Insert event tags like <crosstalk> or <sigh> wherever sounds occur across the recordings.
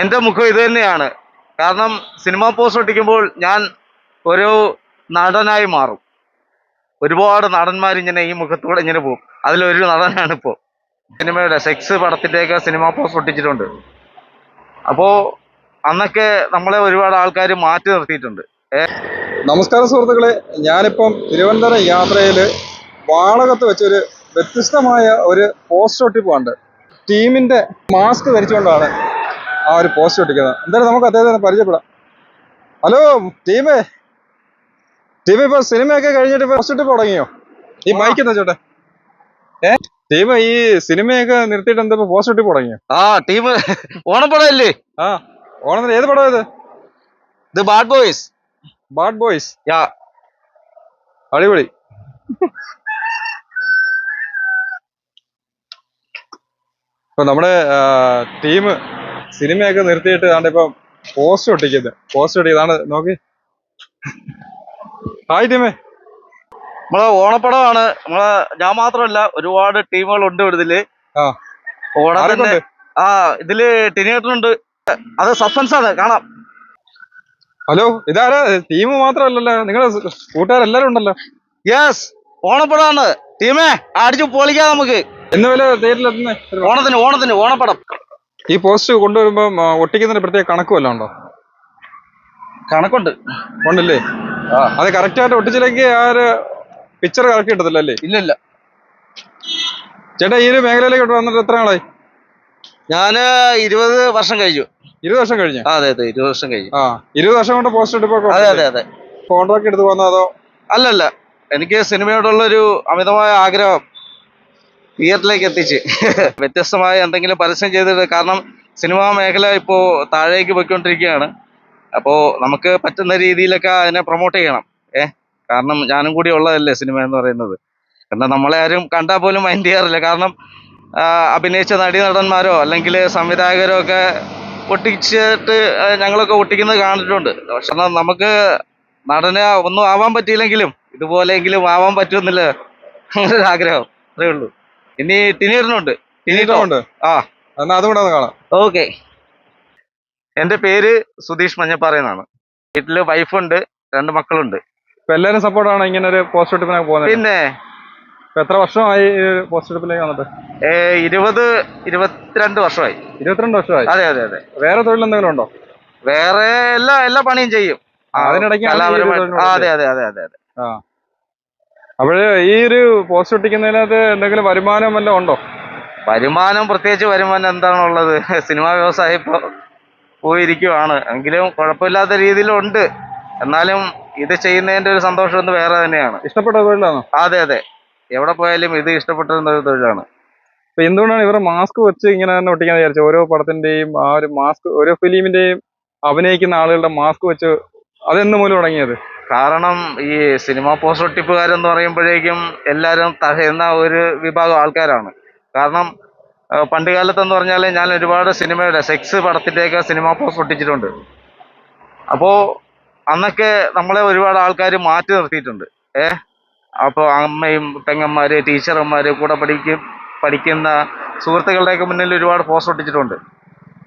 എന്റെ മുഖം ഇത് തന്നെയാണ്. കാരണം സിനിമ പോസ്റ്റ് ഒട്ടിക്കുമ്പോൾ ഞാൻ ഒരു നടനായി മാറും. ഒരുപാട് നടന്മാർ ഇങ്ങനെ ഈ മുഖത്തൂടെ ഇങ്ങനെ പോകും. അതിലൊരു നടനാണ് ഇപ്പോൾ സിനിമയുടെ സെക്സ് പടത്തിന്റെയൊക്കെ സിനിമ പോസ്റ്റ് ഒട്ടിച്ചിട്ടുണ്ട്. അപ്പോൾ അന്നൊക്കെ നമ്മളെ ഒരുപാട് ആൾക്കാർ മാറ്റി നിർത്തിയിട്ടുണ്ട്. നമസ്കാരം സുഹൃത്തുക്കളെ. ഞാനിപ്പം തിരുവനന്തപുരം യാത്രയിൽ വാളകത്ത് വെച്ചൊരു വ്യത്യസ്തമായ ഒരു പോസ്റ്റ് ഒട്ടിപ്പ് കണ്ട് ടീമിന്റെ മാസ്ക് ധരിച്ചുകൊണ്ടാണ് ആ ഒരു പോസ്റ്റ് ഒട്ടിക്കുന്നത് എന്തായാലും നമുക്ക് അദ്ദേഹത്തിനെ പരിചയപ്പെടാം. ഹലോ ടീമേ. ടീം ഇപ്പൊ സിനിമയൊക്കെ കഴിഞ്ഞിട്ട് പോസ്റ്റ് ഇട്ട് തുടങ്ങിയോ? ഈ മൈക്ക് എന്താ ചേട്ടെ ഏ? ടീം ഈ സിനിമയൊക്കെ നിർത്തിയിട്ട് എന്താ ഇപ്പൊ പോസ്റ്റ് ഒട്ടിപ്പ് തുടങ്ങിയോ? ആ ടീം ഓണപ്പടമല്ലേ ആ ഓണത്തിന് ഏത് പടം ഇത്? ഇത് bad boys bad boys yeah. അടിപൊളി. ഇപ്പൊ നമ്മുടെ ടീം സിനിമയൊക്കെ നിർത്തിയിട്ട് ആണ്ട് ഇപ്പൊ പോസ്റ്റ് ഒട്ടിക്കുന്നത് പോസ്റ്റ് ഒട്ടിക്കുന്നതാണ് നോക്കി. ഹായ് ടീമേ. നമ്മളെ ഓണപ്പടമാണ് നമ്മളെ ഞാൻ മാത്രമല്ല ഒരുപാട് ടീമുകളുണ്ട് ഇതിൽ ആ. ഓണത്തിന്റെ ആ ഇതിൽ ടിനേറ്ററുണ്ട് അത് സസ്പെൻസ് ആണ് കാണാം. ഹലോ ഇതാരാ? ടീം മാത്രമല്ലല്ലോ. നിങ്ങളെ കൂട്ടുകാരെല്ലാരും ഉണ്ടല്ലോ. യെസ് ഓണപ്പടമാണ് ടീമേ അടിച്ചു പൊളിക്കാം നമുക്ക്. എന്ന് വില തിയേറ്ററിലെത്തുന്നേ ഓണത്തിന് ഓണത്തിന് ഓണപ്പടം. ഈ പോസ്റ്റ് കൊണ്ടുവരുമ്പോ ഒട്ടിക്കുന്നതിന് പ്രത്യേക കണക്ക് വല്ലതും ഉണ്ടോ? കണക്കുണ്ട്. ഉണ്ടല്ലേ? അത് കറക്റ്റ് ആയിട്ട് ഒട്ടിച്ചില്ലെങ്കിൽ ആ ഒരു പിക്ചർ കറക്റ്റ് കിട്ടത്തില്ല അല്ലേ? ഇല്ലില്ല ചേട്ടാ ഈ ഒരു മേഖലയിലേക്ക് വന്നിട്ട് എത്ര നാളായി? ഞാൻ ഇരുപത് വർഷം കഴിഞ്ഞു. ഇരുപത് വർഷം കഴിഞ്ഞു? അതെ അതെ ഇരുപത് വർഷം കഴിഞ്ഞു. ആ ഇരുപത് വർഷം കൊണ്ട് പോസ്റ്റ് എടുപ്പോ അതെ അതെ അതെ. കോൺട്രാക്ട് എടുത്ത് പോകുന്നതോ അല്ലല്ല എനിക്ക് സിനിമയോടുള്ള ഒരു അമിതമായ ആഗ്രഹം. തിയേറ്ററിലേക്ക് എത്തിച്ച്. <laughs> വ്യത്യസ്തമായ എന്തെങ്കിലും പരസ്യം ചെയ്തിട്ട് കാരണം സിനിമാ മേഖല ഇപ്പോൾ താഴേക്ക് പോയിക്കൊണ്ടിരിക്കുകയാണ്. അപ്പോൾ നമുക്ക് പറ്റുന്ന രീതിയിലൊക്കെ അതിനെ പ്രൊമോട്ട് ചെയ്യണം. ഏഹ് കാരണം ഞാനും കൂടി ഉള്ളതല്ലേ സിനിമ എന്ന് പറയുന്നത്. കാരണം നമ്മളെ ആരും കണ്ടാൽ പോലും മൈൻഡ് ചെയ്യാറില്ല. കാരണം അഭിനയിച്ച നടി നടന്മാരോ അല്ലെങ്കിൽ സംവിധായകരോ ഒക്കെ ഒട്ടിച്ചിട്ട് ഞങ്ങളൊക്കെ ഒട്ടിക്കുന്നത് കണ്ടിട്ടുണ്ട്. പക്ഷെ നമുക്ക് നടന് ഒന്നും ആവാൻ പറ്റിയില്ലെങ്കിലും ഇതുപോലെയെങ്കിലും ആവാൻ പറ്റുമെന്നില്ല അങ്ങനെ ഒരു ആഗ്രഹം. അത്രേ ഉള്ളൂ. ഇനി ടിനീറിനുണ്ട് ടിനീറ്റോ ആ. എന്നാ അതും കൂടെ കാണാം. ഓക്കെ. എന്റെ പേര് സുധീഷ് മഞ്ഞപ്പാറ എന്നാണ് വീട്ടിൽ വൈഫുണ്ട് രണ്ട് മക്കളുണ്ട്. എല്ലാരും സപ്പോർട്ടാണ് ഇങ്ങനെ ഒരു പോസ്റ്റ് എടുപ്പിനൊക്കെ പോകുന്നത്? പിന്നെ? എത്ര വർഷമായി പോസ്റ്റ് എടുപ്പിലേക്ക് വന്നിട്ട്? ഇരുപത് ഇരുപത്തിരണ്ട് വർഷമായി. ഇരുപത്തിരണ്ട് വർഷമായി? അതെ അതെ അതെ. വേറെ തൊഴിൽ എന്തെങ്കിലും ഉണ്ടോ? വേറെ എല്ലാ എല്ലാ പണിയും ചെയ്യും. ആ, അതെ അതെ അതെ അതെ അതെ. ആ. അപ്പോഴ് ഈ ഒരു പോസ്റ്റ് ഒട്ടിക്കുന്നതിനകത്ത് എന്തെങ്കിലും വരുമാനം വല്ലതും ഉണ്ടോ? വരുമാനം പ്രത്യേകിച്ച് വരുമാനം എന്താണുള്ളത്? സിനിമാ വ്യവസായം ഇപ്പോൾ പോയിരിക്കുവാണ്. എങ്കിലും കുഴപ്പമില്ലാത്ത രീതിയിലുണ്ട്. എന്നാലും ഇത് ചെയ്യുന്നതിന്റെ ഒരു സന്തോഷം ഒന്ന് വേറെ തന്നെയാണ്. ഇഷ്ടപ്പെട്ട തൊഴിലാണോ? അതെ അതെ. എവിടെ പോയാലും ഇത് ഇഷ്ടപ്പെട്ടിരുന്ന ഒരു തൊഴിലാണ്. അപ്പൊ എന്തുകൊണ്ടാണ് ഇവരെ മാസ്ക് വെച്ച് ഇങ്ങനെ തന്നെ ഒട്ടിക്കാൻ വിചാരിച്ചത്? ഓരോ പടത്തിന്റെയും ആ ഒരു മാസ്ക് ഓരോ ഫിലിമിന്റെയും അഭിനയിക്കുന്ന ആളുകളുടെ മാസ്ക് വെച്ച് അതെന്ന് മൂലം തുടങ്ങിയത്? കാരണം ഈ സിനിമ പോസ്റ്റ് ഒട്ടിപ്പുകാരെന്ന് പറയുമ്പോഴേക്കും എല്ലാവരും തകയുന്ന ഒരു വിഭാഗം ആൾക്കാരാണ്. കാരണം പണ്ട് കാലത്തെന്ന് പറഞ്ഞാൽ ഞാൻ ഒരുപാട് സിനിമയുടെ സെക്സ് പടത്തിന്റെയൊക്കെ സിനിമ പോസ്റ്റ് ഒട്ടിച്ചിട്ടുണ്ട്. അപ്പോൾ അന്നൊക്കെ നമ്മളെ ഒരുപാട് ആൾക്കാർ മാറ്റി നിർത്തിയിട്ടുണ്ട്. ഏ? അപ്പോൾ അമ്മയും പെങ്ങന്മാർ ടീച്ചർമാർ കൂടെ പഠിക്കും പഠിക്കുന്ന സുഹൃത്തുക്കളുടെയൊക്കെ മുന്നിൽ ഒരുപാട് പോസ്റ്റ് ഒട്ടിച്ചിട്ടുണ്ട്.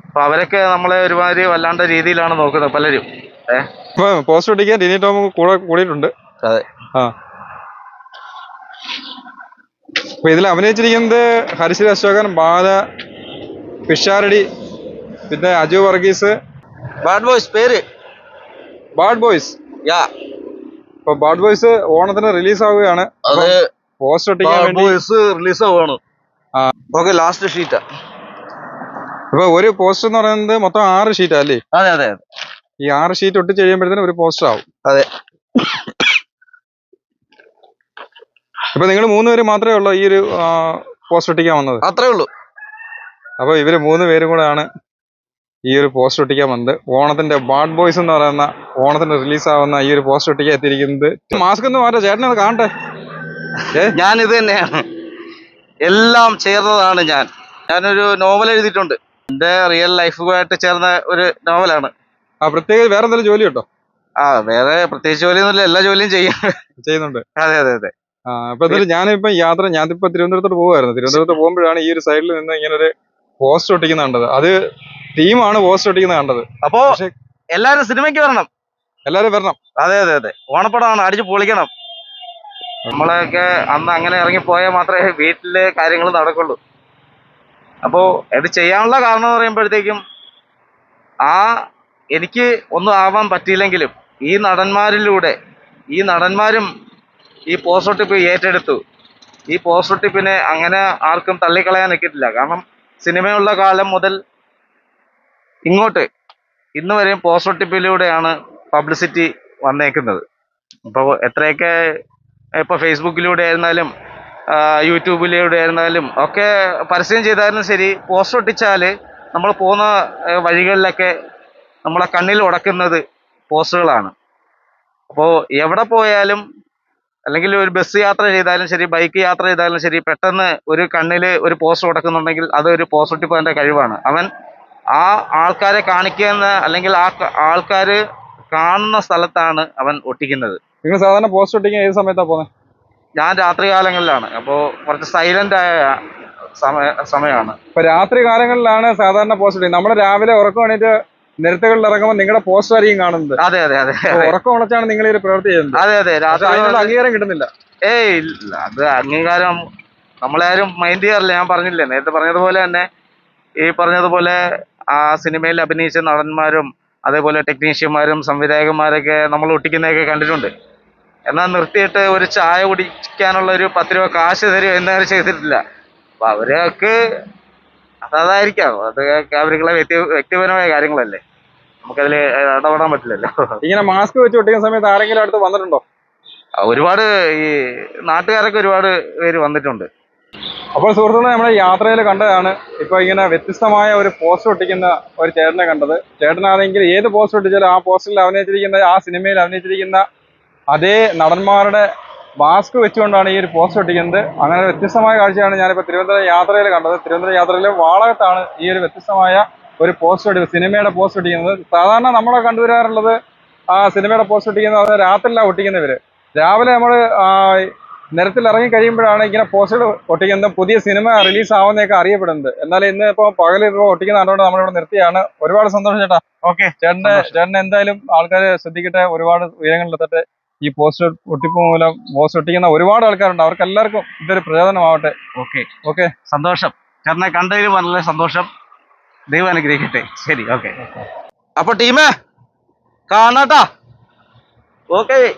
അപ്പോൾ അവരൊക്കെ നമ്മളെ ഒരുമാതിരി വല്ലാണ്ട രീതിയിലാണ് നോക്കുന്നത് പലരും. ഇപ്പൊ പോസ്റ്റ് ഒട്ടിക്കാൻ ടിനി ടോം കൂടെ കൂടിയിട്ടുണ്ട്. അതെ. ആ. അപ്പൊ ഇതിൽ അഭിനയിച്ചിരിക്കുന്നത് ഹരിശ്രീ അശോകൻ ബാല പിഷാരടി പിന്നെ അജു വർഗീസ്. ബാഡ് ബോയ്സ് പേര്. Bad boys yeah. ഇപ്പൊ ബാഡ് ബോയ്സ് ഓണത്തിന് റിലീസ് ആവുകയാണ് പോസ്റ്റ് ഒട്ടിക്കാൻ വേണ്ടി ബോയ്സ് റിലീസ് ആവുകയാണ്. ഓക്കെ ലാസ്റ്റ് ഷീറ്റാ ഇപ്പൊ ഒരു പോസ്റ്റ് എന്ന് പറയുന്നത് മൊത്തം ആറ് ഷീറ്റാ അല്ലേ? അതെ അതെ. ഈ ആറ് ഷീറ്റ് ഒട്ടിച്ച് കഴിയുമ്പോഴത്തേനും ഒരു പോസ്റ്റർ ആവും. അതെ. ഇപ്പൊ നിങ്ങൾ മൂന്ന് പേര് മാത്രമേ ഉള്ളൂ ഈ ഒരു പോസ്റ്റർ ഒട്ടിക്കാൻ വന്നത്. അത്രേ ഉള്ളൂ. അപ്പൊ ഇവർ മൂന്ന് പേരും കൂടെയാണ് ഈ ഒരു പോസ്റ്റർ ഒട്ടിക്കാൻ വന്നത്. ഓണത്തിന്റെ ബാഡ് ബോയ്സ് എന്ന് പറയുന്ന ഓണത്തിന്റെ റിലീസ് ആവുന്ന ഈ ഒരു പോസ്റ്റർ ഒട്ടിക്കാൻ എത്തിയിരിക്കുന്നത്. മാസ്ക് ഒന്നും മാറ്റാ ചേട്ടനെ ഒന്ന് കാണട്ടെ. ഞാൻ ഇത് തന്നെയാണ്. എല്ലാം ചേർന്നതാണ് ഞാൻ. ഞാനൊരു നോവൽ എഴുതിയിട്ടുണ്ട്. എന്റെ റിയൽ ലൈഫുമായിട്ട് ചേർന്ന ഒരു നോവലാണ് ആ പ്രത്യേക വേറെ എന്തെങ്കിലും ജോലി ഉണ്ടോ? ആ വേറെ പ്രത്യേകിച്ച് ജോലിയൊന്നുമില്ല എല്ലാ ജോലിയും ചെയ്യാം. ചെയ്യുന്നുണ്ട്. അതെ അതെ അതെ. ആ അപ്പൊ എന്തായാലും ഞാനിപ്പോ യാത്ര ഞാനിപ്പോ തിരുവനന്തപുരത്തോട്ട് പോകുമായിരുന്നു തിരുവനന്തപുരത്ത് പോകുമ്പോഴാണ് ഈ ഒരു സൈഡിൽ നിന്ന് ഇങ്ങനെ ഒരു പോസ്റ്റ് ഒട്ടിക്കുന്ന കണ്ടത്. അത് ടീമാണ് പോസ്റ്റ് ഒട്ടിക്കുന്ന കണ്ടത്. അപ്പോ എല്ലാരും സിനിമയ്ക്ക് വരണം. എല്ലാരും വരണം. അതെ അതെ അതെ. ഓണപ്പടമാണ് അടിച്ചു പൊളിക്കണം. നമ്മളൊക്കെ അന്ന് അങ്ങനെ ഇറങ്ങി പോയാൽ മാത്രമേ വീട്ടിലെ കാര്യങ്ങൾ നടക്കുള്ളൂ. അപ്പോ ഇത് ചെയ്യാനുള്ള കാരണം എന്ന് പറയുമ്പോഴത്തേക്കും ആ എനിക്ക് ഒന്നും ആവാൻ പറ്റിയില്ലെങ്കിലും ഈ നടന്മാരിലൂടെ ഈ നടന്മാരും ഈ പോസ്റ്റൊട്ടിപ്പ് ഏറ്റെടുത്തു. ഈ പോസ്റ്റൊട്ടിപ്പിനെ അങ്ങനെ ആർക്കും തള്ളിക്കളയാൻ നിൽക്കിട്ടില്ല കാരണം സിനിമയുള്ള കാലം മുതൽ ഇങ്ങോട്ട് ഇന്ന് വരെയും പോസ്റ്റൊട്ടിപ്പിലൂടെയാണ് പബ്ലിസിറ്റി വന്നേക്കുന്നത്. ഇപ്പോൾ എത്രയൊക്കെ ഇപ്പോൾ ഫേസ്ബുക്കിലൂടെ ആയിരുന്നാലും യൂട്യൂബിലൂടെ ആയിരുന്നാലും ഒക്കെ പരസ്യം ചെയ്താലും ശരി പോസ്റ്റ് ഒട്ടിച്ചാൽ നമ്മൾ പോകുന്ന വഴികളിലൊക്കെ നമ്മളെ കണ്ണിൽ ഉടക്കുന്നത് പോസ്റ്ററുകളാണ് അപ്പോൾ എവിടെ പോയാലും അല്ലെങ്കിൽ ഒരു ബസ് യാത്ര ചെയ്താലും ശരി ബൈക്ക് യാത്ര ചെയ്താലും ശരി പെട്ടെന്ന് ഒരു കണ്ണിൽ ഒരു പോസ്റ്റർ ഉടക്കുന്നുണ്ടെങ്കിൽ അത് അതൊരു പോസ്റ്റർ കഴിവാണ്. അവൻ ആ ആൾക്കാരെ കാണിക്കുന്ന അല്ലെങ്കിൽ ആ ആൾക്കാർ കാണുന്ന സ്ഥലത്താണ് അവൻ ഒട്ടിക്കുന്നത്. നിങ്ങൾ സാധാരണ പോസ്റ്റർ ഒട്ടിക്കാൻ ഏത് സമയത്താണ് പോകുന്നത് ഞാൻ രാത്രി കാലങ്ങളിലാണ് അപ്പോൾ കുറച്ച് സൈലന്റ് ആയ സമയ സമയമാണ്. ഇപ്പൊ രാത്രി കാലങ്ങളിലാണ് സാധാരണ പോസ്റ്റർ ഒട്ടിക്കുന്നത്. നമ്മൾ രാവിലെ ഉറക്കം എണീറ്റ് നിരത്തുകളിൽ ഇറങ്ങുമ്പോൾ നിങ്ങളുടെ പോസ്റ്റർ ആയിരിക്കും കാണുന്നത്. അതെ അതെ അതെ. ഉറക്കം ഉണച്ചാണ് നിങ്ങൾ ഈ പ്രവർത്തി പ്രവൃത്തി ചെയ്യുന്നത്. അതെ അതെ അതിനുള്ള അംഗീകാരം കിട്ടുന്നില്ല. ഏയ് ഇല്ല അത് അംഗീകാരം നമ്മളാരും മൈൻഡ് ചെയ്യാറില്ല. ഞാൻ പറഞ്ഞില്ലേ നേരത്തെ പറഞ്ഞതുപോലെ തന്നെ ഈ പറഞ്ഞതുപോലെ ആ സിനിമയിൽ അഭിനയിച്ച നടന്മാരും അതേപോലെ ടെക്നീഷ്യന്മാരും സംവിധായകന്മാരൊക്കെ നമ്മൾ ഒട്ടിക്കുന്നതൊക്കെ കണ്ടിട്ടുണ്ട്. എന്നാൽ നിർത്തിയിട്ട് ഒരു ചായ കുടിക്കാനുള്ള ഒരു പത്ത് രൂപ കാശ് തരും എന്നവർ ചെയ്തിട്ടില്ല. അപ്പൊ അവരൊക്കെ അതായിരിക്കാം. അത് അവർക്കുള്ള വ്യക്തി വ്യക്തിപരമായ കാര്യങ്ങളല്ലേ. നമുക്കതിൽ ഇടപെടാൻ പറ്റില്ലല്ലോ. ഇങ്ങനെ മാസ്ക് വെച്ച് ഒട്ടിക്കുന്ന സമയത്ത് ആരെങ്കിലും അടുത്ത് വന്നിട്ടുണ്ടോ? ഒരുപാട് ഈ നാട്ടുകാരൊക്കെ ഒരുപാട് പേര് വന്നിട്ടുണ്ട്. അപ്പോൾ സുഹൃത്തുക്കളെ നമ്മുടെ യാത്രയിൽ കണ്ടതാണ് ഇപ്പോൾ ഇങ്ങനെ വ്യത്യസ്തമായ ഒരു പോസ്റ്റർ ഒട്ടിക്കുന്ന ഒരു ചേട്ടനെ കണ്ടത്. ചേട്ടനാണെങ്കിൽ ഏത് പോസ്റ്റർ ഒട്ടിച്ചാലും ആ പോസ്റ്ററിൽ അഭിനയിച്ചിരിക്കുന്ന ആ സിനിമയിൽ അഭിനയിച്ചിരിക്കുന്ന അതേ നടന്മാരുടെ മാസ്ക് വെച്ചുകൊണ്ടാണ് ഈ ഒരു പോസ്റ്റർ ഒട്ടിക്കുന്നത്. അങ്ങനെ വ്യത്യസ്തമായ കാഴ്ചയാണ് ഞാനിപ്പോൾ തിരുവനന്തപുരം യാത്രയിൽ കണ്ടത്. തിരുവനന്തപുരം യാത്രയിലെ വാളകത്താണ് ഈ ഒരു വ്യത്യസ്തമായ ഒരു പോസ്റ്റ് ഒട്ടി സിനിമയുടെ പോസ്റ്റ് ഒട്ടിക്കുന്നത് സാധാരണ നമ്മളെ കണ്ടുവരാറുള്ളത് ആ സിനിമയുടെ പോസ്റ്റ് ഒട്ടിക്കുന്നത് അത് രാത്രിയിലാണ് ഒട്ടിക്കുന്നവര്. രാവിലെ നമ്മൾ നിരത്തിൽ ഇറങ്ങി കഴിയുമ്പോഴാണ് ഇങ്ങനെ പോസ്റ്റർ ഒട്ടിക്കുന്നത്. പുതിയ സിനിമ റിലീസ് ആവുന്നതൊക്കെ അറിയപ്പെടുന്നത്. എന്നാൽ ഇന്ന് ഇപ്പോൾ പകൽ ഇപ്പോൾ ഒട്ടിക്കുന്ന കണ്ടുകൊണ്ട് നമ്മളിവിടെ നിർത്തിയാണ്. ഒരുപാട് സന്തോഷം ചേട്ടാ. ഓക്കെ. ചേട്ടന്റെ ചേട്ടൻ എന്തായാലും ആൾക്കാരെ ശ്രദ്ധിക്കട്ടെ. ഒരുപാട് ഉയരങ്ങളിലെത്തട്ടെ ഈ പോസ്റ്റർ ഒട്ടിപ്പ് മൂലം പോസ്റ്റർ ഒട്ടിക്കുന്ന ഒരുപാട് ആൾക്കാരുണ്ട്. അവർക്ക് എല്ലാവർക്കും ഇതൊരു പ്രചോദനമാവട്ടെ. ഓക്കെ. ഓക്കെ. സന്തോഷം. ചേട്ടനെ കണ്ടതിൽ വളരെ സന്തോഷം. ദൈവം അനുഗ്രഹിക്കട്ടെ. ശരി ഓക്കെ. അപ്പൊ ടീമേ കാണാട്ടാ. ഓക്കെ.